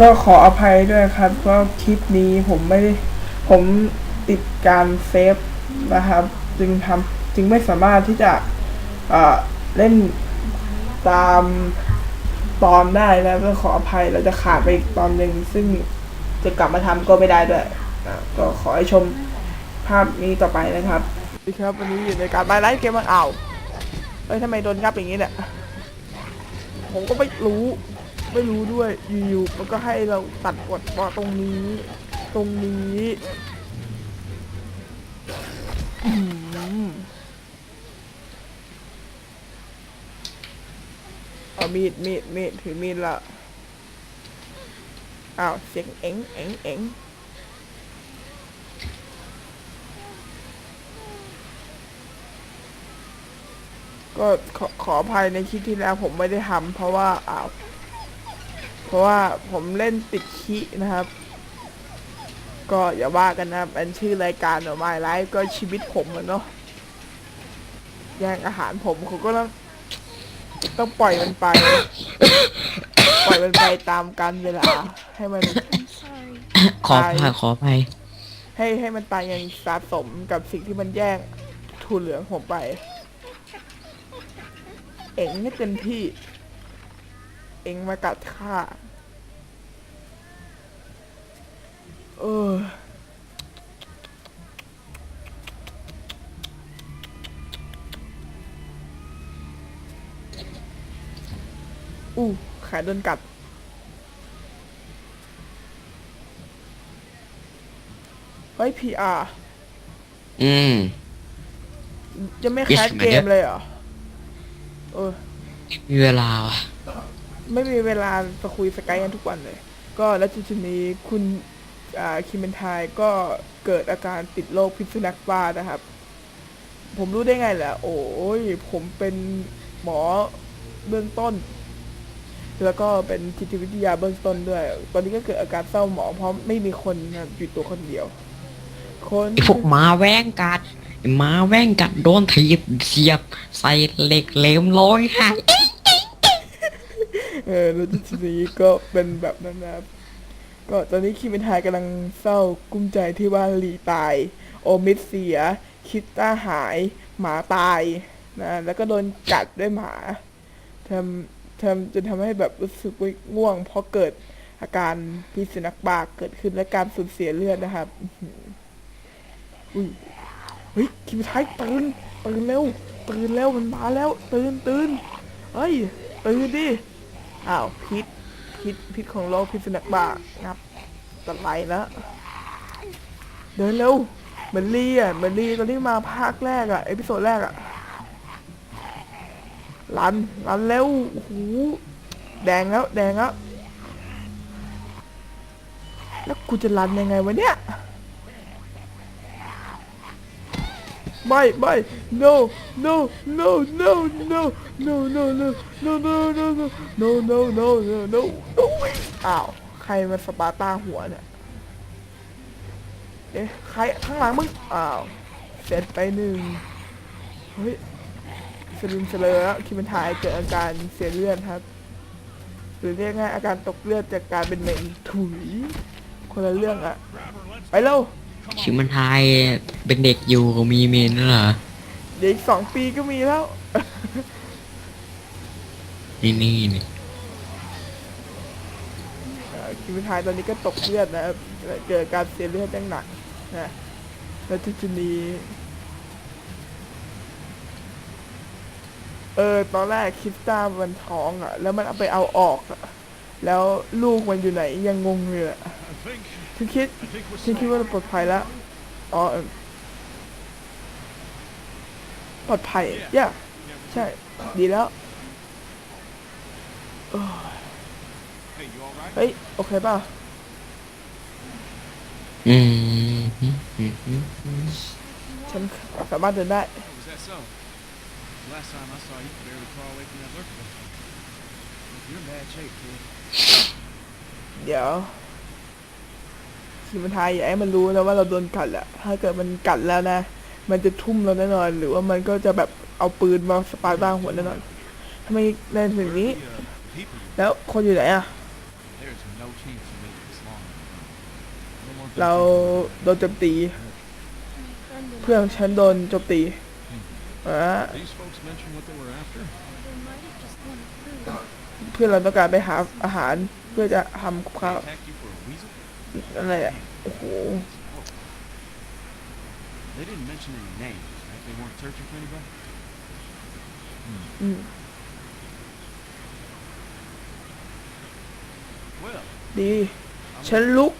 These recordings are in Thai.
ก็ขออภัยด้วยครับเพราะคลิปนี้ผมไม่ได้ผมติดการเซฟนะครับ จึงทำจึงไม่สามารถที่จะเเล่นตามตอนได้นะก็ขออภัยเราจะขาดไปอีกตอนหนึ่งซึ่งจะกลับมาทำก็ไม่ได้ด้วยก็ขอให้ชมภาพนี้ต่อไปนะครับสวัสดีครับ วันนี้อยู่ในการไลฟ์เกมมันอ่าวเอ้ยทำไมโดนงับอย่างนี้เนี่ยผมก็ไม่รู้ ไม่รู้ด้วยอยู่ๆมันก็ให้เราตัดกดว่าตรงนี้ ตรงนี้เอามีดมีดมีดถือมีดละอ้าวเสียงเอ็งเอ็งเอ็งก็ขอขออภัยในคลิปที่แล้วผมไม่ได้ทำเพราะว่าอ้าว เพราะว่าผมเล่นติดขี้นะครับ ก็อย่าว่ากันนะครับเป็นชื่อรายการหน่อไม้ไลฟ์ก็ชีวิตผมอะเนาะแย่งอาหารผมเขาก็ต้องต้องปล่อยมันไป ปล่อยมันไปตามกันเวลา ให้มัน ขออภัยขออภัยให้ให้มันตายอย่างสะสมกับสิ่งที่มันแย่งทูเหลืองผมไป เอ็งให้เต็มที่เอ็งมากัดข้าเอออู้ขาโดนกัด เฮ้ย PR อืม จะไม่แคส Yes, my เกม dear เลยเหรอ เออ มีเวลาว่ะ ไม่มีเวลาจะคุยสกายกันทุกวันเลย ก็แล้วจุดๆนี้คุณคิมเบนไทายก็เกิดอาการติดโรคพิษสุนัขบ้านะครับ ผมรู้ได้ไงล่ะ โอ้ยผมเป็นหมอเบื้องต้น แล้วก็เป็นจิตวิทยาเบื้องต้นด้วย ตอนนี้ก็เกิดอาการเศร้าหมองเพราะไม่มีคนนะอยู่ตัวคนเดียว คนไอพวกหมาแว้งกัดหมาแว้งกัดโดนถีบเสียบ ใส่เหล็กเหลมร้อยค่ะ เออแล้วทีนี้ก็เป็นแบบนั้นนะครับ ก็ตอนนี้คิมเบนทายกำลังเศร้ากุ้มใจที่ว่าลีตาย โอมิดเสีย คิดต้าหาย หมาตายนะแล้วก็โดนกัดด้วยหมาทำทำจนทำให้แบบรู้สึกง่วงเพราะเกิดอาการพิษสุนัขบ้าเกิดขึ้นและการสูญเสียเลือดนะครับอุ้ยเฮ้ยคิมเบนไทายตื่นตื่นเร็วตื่นเร็วมันมาแล้ว ตื่นตื่นเฮ้ยตื่นดิ อ้าวพิษพิษพิษของโรคพิษสุนัขบ้างับตัดไหลแล้ว เดินเร็วเหมือนลีอะเหมือนลีตอนนี้มาภาคแรกอะเอพิโซดแรกอะรันรันเร็วโอ้โหแดงแล้วแดงแล้วแล้วกูจะรันยังไงวะเนี่ย ไม่ไม่ no no no no no no no no no no no no no no no no no no อ้าวใครมาสปาร์ตาหัวเนี่ยเอ๊ะใครข้างหลังมึงอ้าวเสร็จไปหนึ่งเฮ้ยสลิมเสลอแล้วคิมันทายเกิดอาการเสียเลือดครับ หรือเรียกง่ายอาการตกเลือดจากการเป็นเมนถุยคนละเรื่องอะไปเร็ว ชิมันไทยเป็นเด็กอยู่มีเมนแล้วเหรอเดี๋ยวอีกสองปีก็มีแล้ว นี่นี่นี่เอ่อคิมทายตอนนี้ก็ตกเลือดนะครับเกิดการเสียเลือดอย่างหนักนะแล้วจุดนี้เออตอนแรกคิดตามมันท้องอะ แล้วมันเอาไปเอาออกอะแล้วลูกมันอยู่ไหนยังงงอยู่อะ ฉันคิดฉันคิดว่าเราปลอดภัยแล้วอ๋อปลอดภัยย่าใช่ ดีแล้ว เฮ้ย โอเคป่ะอืมฉันสามารถเดินได้ Oh, is that so? Last time I saw you could barely crawl away from that lurker. You're in bad shape, kid. เดี๋ยวทีมันทายอย่าให้มันรู้นะว่าเราโดนกัดแหละถ้าเกิดมันกัดแล้วนะ มันจะทุ่มเราแน่นอน หรือว่ามันก็จะแบบเอาปืนมาสปาร์ต้าหัวแน่นอนทำไมในถึงนี้ แล้วคนอยู่ไหนอะเราโดนโจมตี เพื่อนฉันโดนโจมตีอ่า These folks mention what they were after? They might have just wanted food. เพื่อนเราต้องการไปหาอาหารเพื่อจะทำข้าว Attacked you for a weasel? อะไรอะโอ้โห They didn't mention any names, right? They weren't searching for anybody? อืม Well, ดีฉันลุก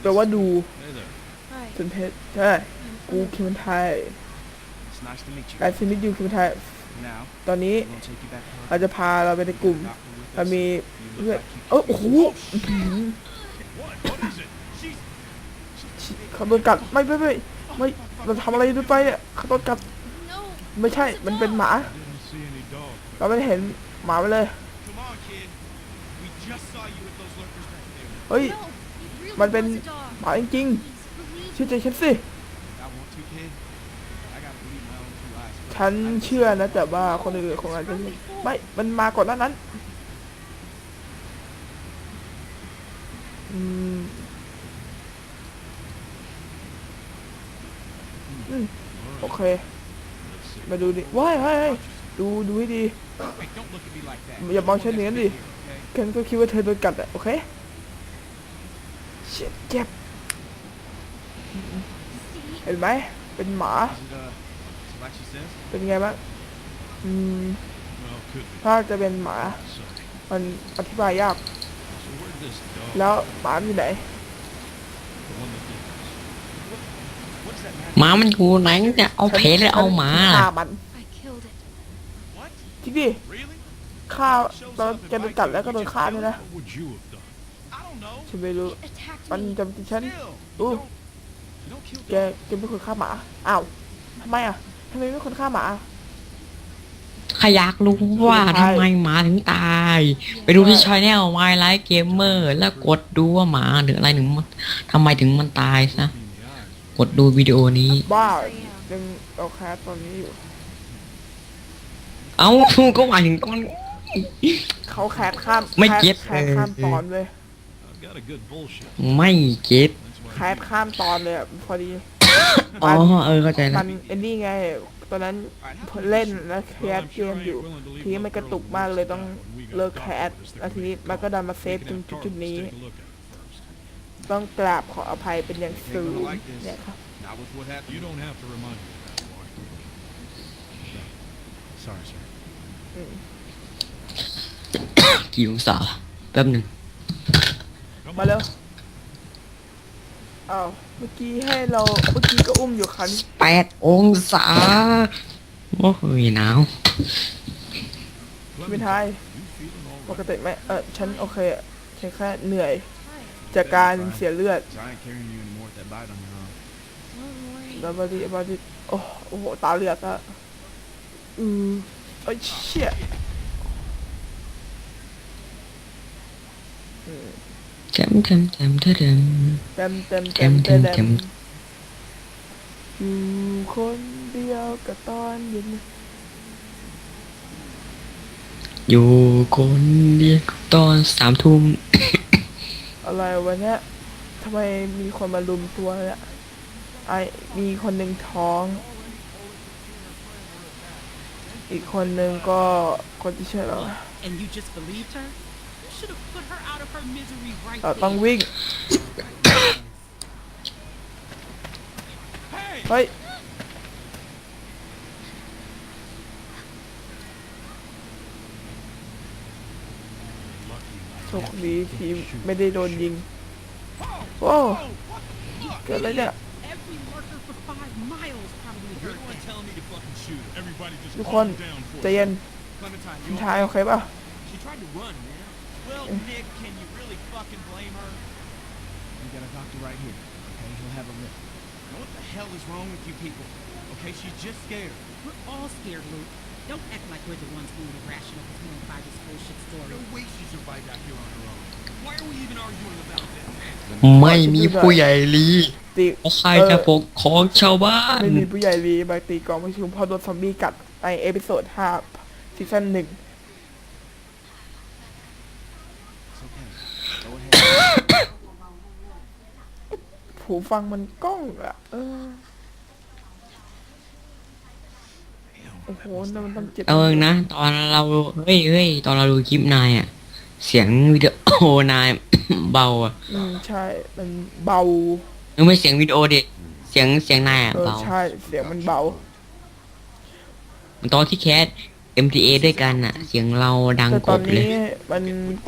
แปลว่าดู hey there. Hi. ฉันเพชรใช่ I'm กู from คิมไทย It's nice to meet you. การซิมิยูคิมไทย Now, ตอนนี้ we're gonna take you back to เราจะพาเราไปในกลุ่ม Doctor with เรา us. มี You เพื่อน look like you เออโอ้โห อื้อหือ What? What is it? She's เขาโดนกัดไม่ไม่ไม่ไม่เราทำอะไรด้วยไปเนี่ยเขาโดนกัดไม่ใช่มันเป็นหมา เราไม่เห็นหมาไปเลยเฮ้ยมันเป็นหมาจริงๆ believe เชื่อใจฉันสิฉันเชื่อนะแต่ว่าคนอื่นคงอาจจะไม่ไม่มันมาก่อนหน้านั้น อืมอืม โอเค มาดูดิว้ายว้ายว้ดูดูให้ดี อย่ามองฉันอย่างนั้นดิฉันก็คิดว่าเธอโดนกัดอะโอเคเจ็บเห็นไหมเป็นหมา เป็นไงบ้างอืมถ้าจะเป็นหมา มันอธิบายยาก แล้วหมามันอยู่ไหน The one that did this. What, what's that matter? หมามันอยู่ไหนเนี่ยเอาเพลหรือเอาหมา ฆ่าล่ะมัน I killed it. What? จริงดิ Really? ฆ่าตอนแกโดนกัดแล้วก็โดนฆ่าด้วยนะ What would you have done? I don't know. ฉันไม่รู้ It attacked มัน me. จำติฉัน Still, Ooh. you don't, you don't kill แก dogs. แกเป็นคนฆ่าหมา อ้าวทำไมอะทำไมไม่คนฆ่าหมา ใครอยากรู้ว่าทำไมหมาถึงตาย ไปดูที่ช anel My Life Gamer แล้วกดดูว่าหมาหรืออะไรถึงมันทำไมถึงมันตายซะ กดดูวิดีโอนี้ บ้า Yes, I am. ยังเอาแคสตอนนี้อยู่เอ้าก็หมายถึงตอน เขาแคสข้ามไม่เก็ตแคสข้ามเออ ตอนเลย I've got a good bullshit. ไม่เก็ต That's แค why สข้ามตอนเลยอะพอดี อ๋อ เออ เข้าใจแล้มัวนไอ้นี่ไง ตอนนั้นเล่นแล้วแคสเกมอยู่ ทีนี้มันกระตุกมากเลยต้องเลิกแคสแล้วทีนี้มันก็ดันมาเซฟตรงจุดๆนี้ ต้องกราบขออภัยเป็นอย่างสูงเนี่ยครับ Not with what happened. You don't have to remind me of that, boy. Sorry, sir. กี่องศาแป๊บหนึ่ง Come มา on. เร็วอ้าวเมื่อกี้ให้เราเมื่อกี้ก็อุ้มอยู่คันแปดองศา โอ้ยหนาวไม่ทาย You feeling all ป right? กติไหมเออฉันโอเคอะฉันแค่เหนื่อย Hi. จากการเสียเลือด So I ain't carrying you anymore with that bite on your arm. Don't worry. แล้วบาดีบาดีโอ้โอ้โหตาเลือดอะอืมเอ้ยเชี่ยอืมเต็มเต็มเต็มเต็มเต็มเต็มเต็มเต็มเต็มเต็เต็มมอยู่คนเดียวกับตอนเย็นอยู่คนเดียวตอนสามทุ่ม อะไรวันเนี้ยทำไมมีคนมาลุมตัวเนี่ยไอมีคนหนึ่งท้อง อีกคนหนึ่งก็คนที่ช่วยเรา And you just believed her? You should have put her out of her misery right เราต้อง there. วิ่ง เฮ้ยโช คดีที่ไม่ได้โดนยิง โอ้ เกิดอะไรเนี่ย Every lurker for five miles probably You're heard the one that. telling me to fucking shoot. Everybody just ทุกคน calm down for ใจ a เย็น Clementine, คุณ you ชายโอเคป่ะ She tried to run, man. Well, Nick, can you really fucking blame her? We got a doctor right here. Okay, he'll have a look. Now, what the hell is wrong with you people? Okay, she's just scared. We're all scared, Luke. Don't act like we're the ones being irrational torn by this bullshit story. No way she survived out here on her own. Why are we even arguing about this? ไม่มีผู้ใหญ่ลีตีเพราะใครจะปกครองชาวบ้านไม่มีผู้ใหญ่รีบายตีกองประชุมเพอโดนซอมบี้กัดในเอพิโซด5ซีซั่นหนึ่ง It's okay. Go ahead. หูฟังมันกล้องอะเออ โอ้โหนั่นมันต้องเจ็ดเออนะ ตอนเราเฮ้ยเฮ้ยตอนเราดูคลิปนายอะเสียงวิดีโอนาย เบาอะอืมใช่ มันเบา นึกไม่เสียงวิดีโอดิเสียงเสียงนายอะเออเบาใช่ เสียงมันเบา ตอนที่แคส MTA ด้วยกันอะเสียงเราดังแต่กตอนบเลย นี้มัน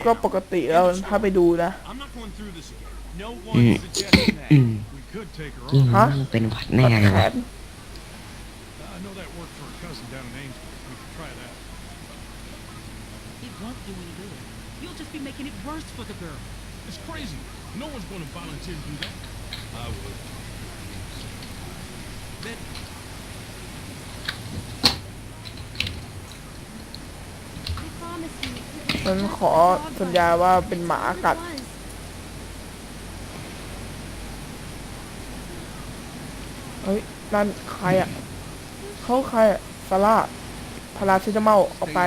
ก็ปกติแล้วถ้าไปดูนะ I'm not going through this again. No Mm. one suggested that. อืม We could take her จริง on. ฮะ เป็นหวัดแน่ตัดเลยแขว่ะน I know that worked for a cousin down in Amesbury. We could try that. It won't do any good. You'll just be making it worse for the girl. It's crazy. No one's going to volunteer to do that. I would. That ฉันขอสัญญาว่าเป็นหมากัด เฮ้ย นั่นใครอะ เขาใครอะซาร่าพาราเซตามอลออกไป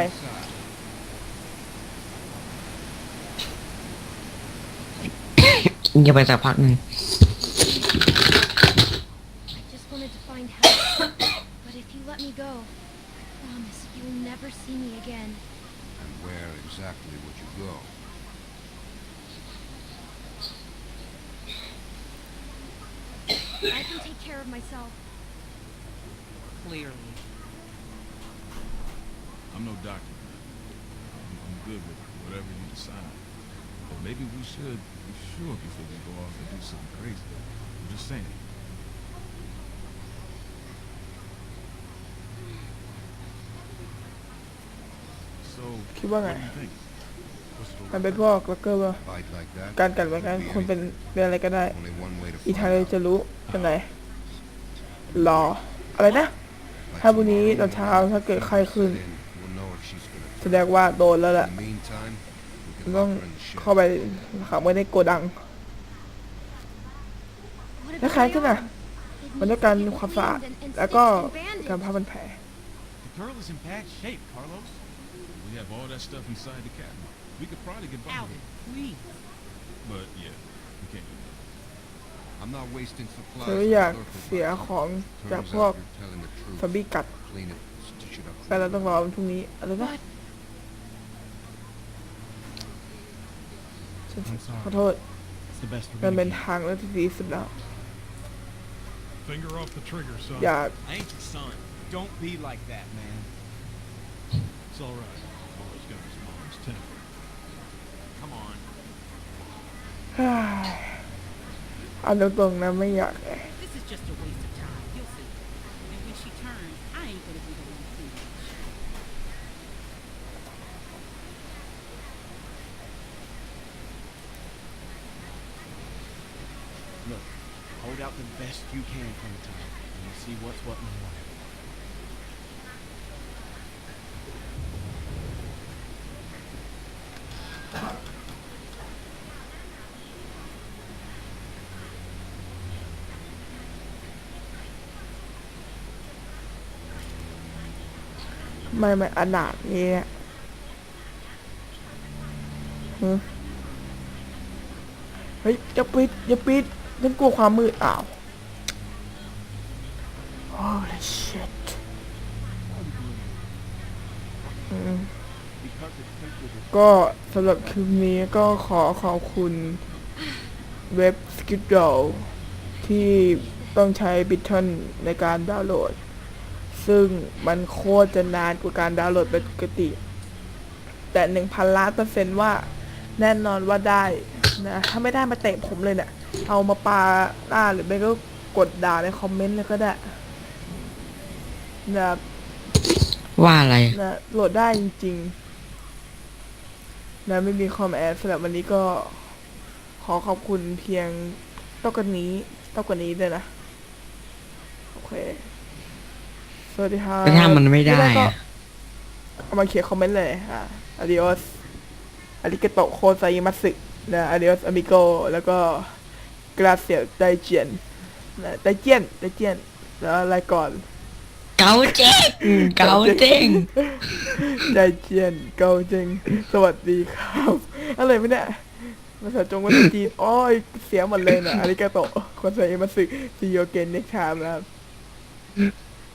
จะไปสักพักหนึ่ง I just wanted to find help. but if you let me go, I promise you'll never see me again. And where exactly would you go? I can take care of myself. Clearly. I'm no doctor. I'm, I'm good with whatever you decide. But maybe we should be sure before we go off and do something crazy. I'm just saying. So, คิดว่าไง what do you think? What's the มันเป็นพวกแล้วก็ว่า Fight like that? การกัดเหมือนกันคนเป็นเป็นอะไรก็ได้ Only one way to อี find ทาเลย out. จะรู้ยังไงรอ อะไรนะ ถ้าพรุ่งนี้ตอนเช้าถ้าเกิดไข้ขึ้น We'll know if she's gonna แสดงว่าโดนแล้วแหละ In the meantime, we ต้อ can ง lock her in the shed. เข้าไปขังไว้ในโกดัง What แล้ว about คล้าย my กันอะ arm? It มัน needs ต้อง to การ be ความสะอาด cleaned and- and แล้วก็ stitched and bandaged. การผ้าพันแผล the girl is in bad shape, Carlos. We have all that stuff inside the cabinet. We could probably get by Alvin, with it. please. But yeah, we can't do that. I'm not wasting supplies. ฉันไม่ on อยาก lurker เสีย bites. ของจาก Turns พวก out you're telling the ซอม truth. บี้กัด Clean it, stitch it up. แต่เราต้องรอวันพรุ่งนี้อะไรนะ But ฉัน I'm sorry. ขอโทษ It's the best we're มัน gonna เป็น get. ทางเลือกที่ดีที่สุดแล้ว Finger off the trigger, son. อยาก I ain't your son. Don't be like that, man. It's all right. Always got his mom's temper. Come on. เอาตรงๆนะไม่อยากเลย This is just a waste of time. You'll see. And when she turns, I ain't gonna be the one to see it. Look, hold out the best you can, Clementine, and you'll see what's what in life. ไม่ไม่อนาถนี้อะหึเฮ้ยอย่าปิดอย่าปิด ฉันกลัวความมืดอ้าว Holy shit ก็สำหรับคลิปนี้ก็ขอขอบคุณเว็บ s k i d d l ที่ต้องใช้บิทเทิลในการดาวน์โหลด ซึ่งมันโคตรจะนานกว่าการดาวน์โหลดปกติ แต่หนึ่งพันล้านเปอร์เซนต์ว่าแน่นอนว่าได้นะ ถ้าไม่ได้มาเตะผมเลยเนะี่ย เอามาปาหน้าหรือไม่ก็กดด่าในคอมเมนต์เลยก็ได้นะครับว่าอะไร นะโหลดได้จริงๆนะไม่มีคอมแอดสำหรับวันนี้ก็ ขอขอบคุณเพียงเท่ากันนี้เท่ากันนี้เลยนะ โอเค สวัสดีครับแต่ถ้ามันไม่ได้ก็อะเอามาเขียนคอมเมนต์เลยอะ adios อาริกาโตโคไซมัสึนะ adios amigo แล้วก็ gracias ไดเจียนนะไดเจียนไดเจียนแล้วอะไรก่อน เกาเจ๊งเกาเจ๊งใจเจียนเกาจริงสวัสดีครับ อะไรไม่เนี่ยภาษาจงภาษาจีนโอ้ยเสียหมดเลยนะอาริกาโตะคนใส่มาสึกซีโอเกนเน็กชามนะครับ